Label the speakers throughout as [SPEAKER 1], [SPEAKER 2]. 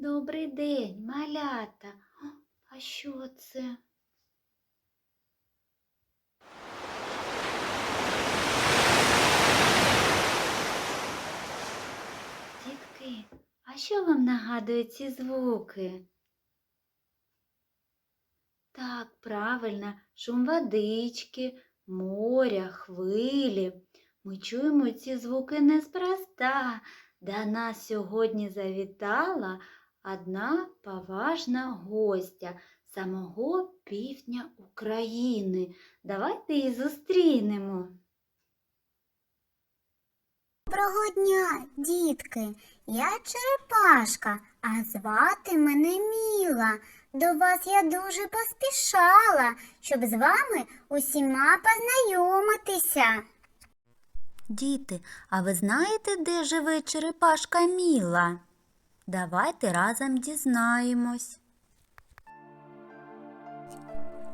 [SPEAKER 1] Добрий день, малята. А що це? Дітки, а що вам нагадують ці звуки? Так, правильно, шум водички, моря, хвилі. Ми чуємо ці звуки неспроста. До нас сьогодні завітала одна поважна гостя самого півдня України. Давайте її зустрінемо.
[SPEAKER 2] Доброго дня, дітки. Я Черепашка, а звати мене Міла. До вас я дуже поспішала, щоб з вами усіма познайомитися.
[SPEAKER 3] Діти, а ви знаєте, де живе черепашка Міла? Давайте разом дізнаємось.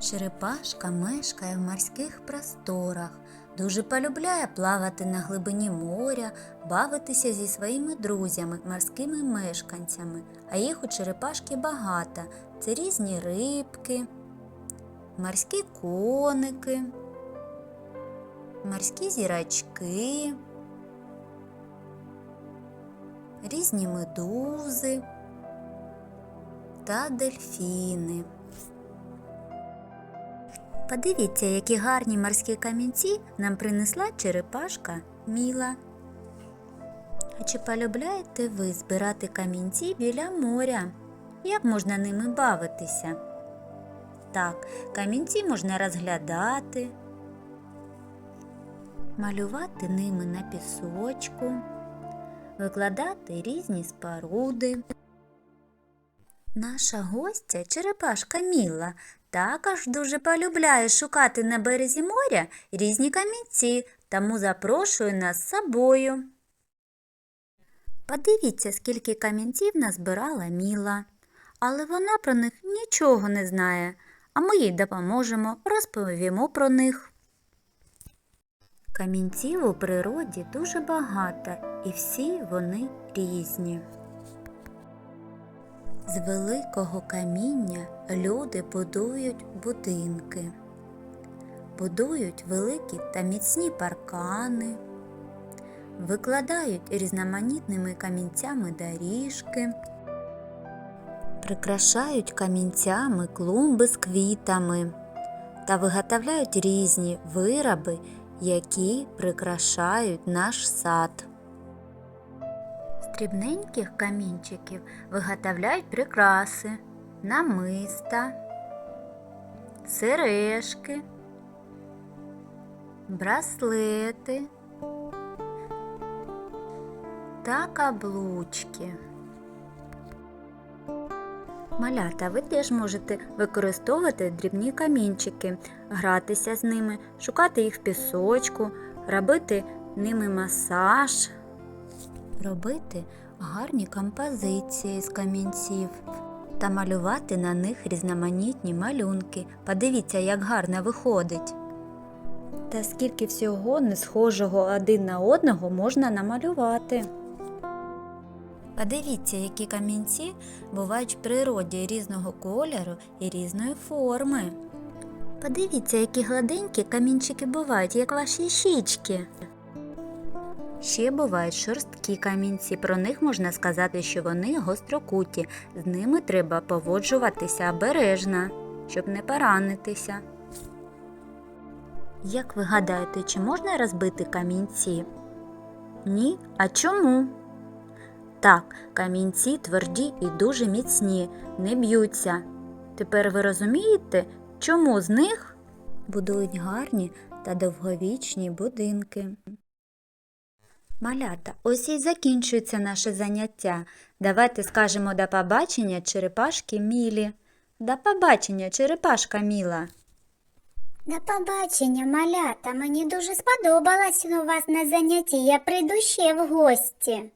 [SPEAKER 3] Черепашка мешкає в морських просторах, дуже полюбляє плавати на глибині моря, бавитися зі своїми друзями, морськими мешканцями, а їх у черепашки багато. Це різні рибки, морські коники, морські зірочки, різні медузи та дельфіни. Подивіться, які гарні морські камінці нам принесла черепашка Міла. А чи полюбляєте ви збирати камінці біля моря? Як можна ними бавитися? Так, камінці можна розглядати, малювати ними на пісочку, викладати різні споруди. Наша гостя черепашка Міла також дуже полюбляє шукати на березі моря різні камінці, тому запрошує нас з собою. Подивіться, скільки камінців назбирала Міла, але вона про них нічого не знає, а ми їй допоможемо, розповімо про них. Камінців у природі дуже багато, і всі вони різні. З великого каміння люди будують будинки, будують великі та міцні паркани, викладають різноманітними камінцями доріжки, прикрашають камінцями клумби з квітами. Та виготовляють різні вироби, які прикрашають наш сад. З дрібненьких камінчиків виготовляють прикраси, намиста, сережки, браслети та каблучки. Малята, ви теж можете використовувати дрібні камінчики, гратися з ними, шукати їх в пісочку, робити ними масаж робити гарні композиції з камінців та малювати на них різноманітні малюнки. Подивіться, як гарно виходить. Та скільки всього не схожого один на одного можна намалювати. Подивіться, які камінці бувають в природі різного кольору і різної форми. Подивіться, які гладенькі камінчики бувають, як ваші щічки. Ще бувають шорсткі камінці, про них можна сказати, що вони гострокуті, з ними треба поводжуватися обережно, щоб не поранитися. Як ви гадаєте, чи можна розбити камінці? Ні? А чому? Так, камінці тверді і дуже міцні, не б'ються. Тепер ви розумієте, чому з них будують гарні та довговічні будинки? Малята, ось і закінчується наше заняття. Давайте скажемо до побачення черепашки Мілі. До побачення, черепашка Міла.
[SPEAKER 2] До побачення, малята. Мені дуже сподобалось у вас на занятті. Я прийду ще в гості.